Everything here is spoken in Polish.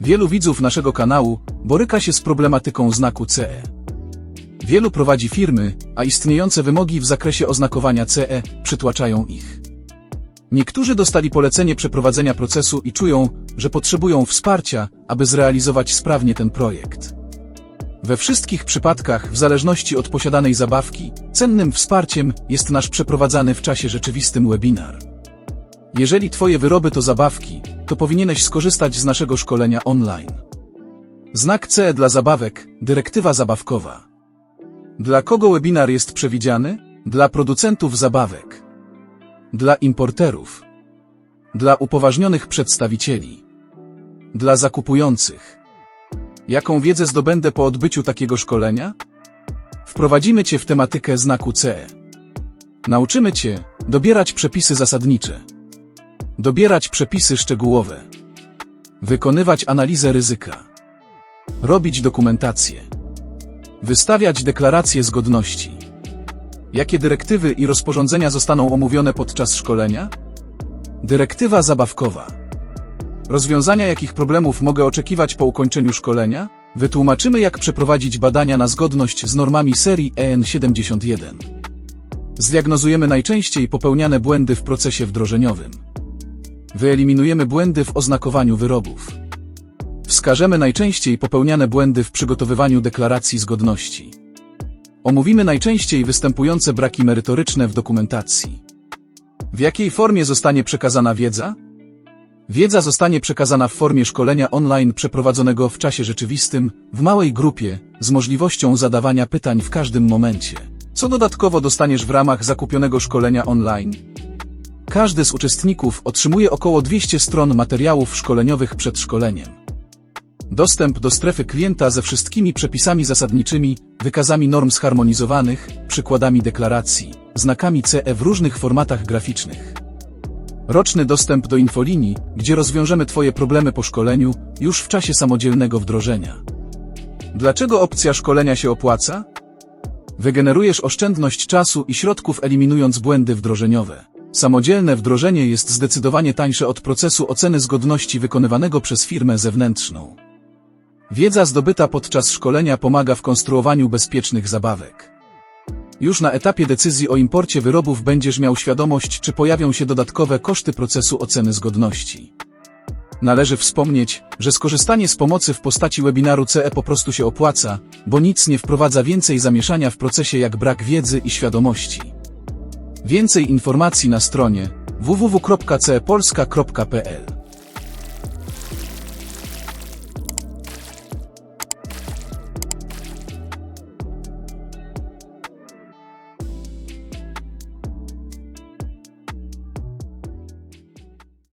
Wielu widzów naszego kanału boryka się z problematyką znaku CE. Wielu prowadzi firmy, a istniejące wymogi w zakresie oznakowania CE przytłaczają ich. Niektórzy dostali polecenie przeprowadzenia procesu i czują, że potrzebują wsparcia, aby zrealizować sprawnie ten projekt. We wszystkich przypadkach, w zależności od posiadanej zabawki, cennym wsparciem jest nasz przeprowadzany w czasie rzeczywistym webinar. Jeżeli Twoje wyroby to zabawki, to powinieneś skorzystać z naszego szkolenia online. Znak CE dla zabawek, dyrektywa zabawkowa. Dla kogo webinar jest przewidziany? Dla producentów zabawek. Dla importerów. Dla upoważnionych przedstawicieli. Dla zakupujących. Jaką wiedzę zdobędę po odbyciu takiego szkolenia? Wprowadzimy Cię w tematykę znaku CE. Nauczymy Cię dobierać przepisy zasadnicze. Dobierać przepisy szczegółowe. Wykonywać analizę ryzyka. Robić dokumentację. Wystawiać deklaracje zgodności. Jakie dyrektywy i rozporządzenia zostaną omówione podczas szkolenia? Dyrektywa zabawkowa. Rozwiązania jakich problemów mogę oczekiwać po ukończeniu szkolenia? Wytłumaczymy jak przeprowadzić badania na zgodność z normami serii EN71. Zdiagnozujemy najczęściej popełniane błędy w procesie wdrożeniowym. Wyeliminujemy błędy w oznakowaniu wyrobów. Wskażemy najczęściej popełniane błędy w przygotowywaniu deklaracji zgodności. Omówimy najczęściej występujące braki merytoryczne w dokumentacji. W jakiej formie zostanie przekazana wiedza? Wiedza zostanie przekazana w formie szkolenia online przeprowadzonego w czasie rzeczywistym, w małej grupie, z możliwością zadawania pytań w każdym momencie. Co dodatkowo dostaniesz w ramach zakupionego szkolenia online? Każdy z uczestników otrzymuje około 200 stron materiałów szkoleniowych przed szkoleniem. Dostęp do strefy klienta ze wszystkimi przepisami zasadniczymi, wykazami norm zharmonizowanych, przykładami deklaracji, znakami CE w różnych formatach graficznych. Roczny dostęp do infolinii, gdzie rozwiążemy Twoje problemy po szkoleniu, już w czasie samodzielnego wdrożenia. Dlaczego opcja szkolenia się opłaca? Wygenerujesz oszczędność czasu i środków eliminując błędy wdrożeniowe. Samodzielne wdrożenie jest zdecydowanie tańsze od procesu oceny zgodności wykonywanego przez firmę zewnętrzną. Wiedza zdobyta podczas szkolenia pomaga w konstruowaniu bezpiecznych zabawek. Już na etapie decyzji o imporcie wyrobów będziesz miał świadomość, czy pojawią się dodatkowe koszty procesu oceny zgodności. Należy wspomnieć, że skorzystanie z pomocy w postaci webinaru CE po prostu się opłaca, bo nic nie wprowadza więcej zamieszania w procesie jak brak wiedzy i świadomości. Więcej informacji na stronie www.cepolska.pl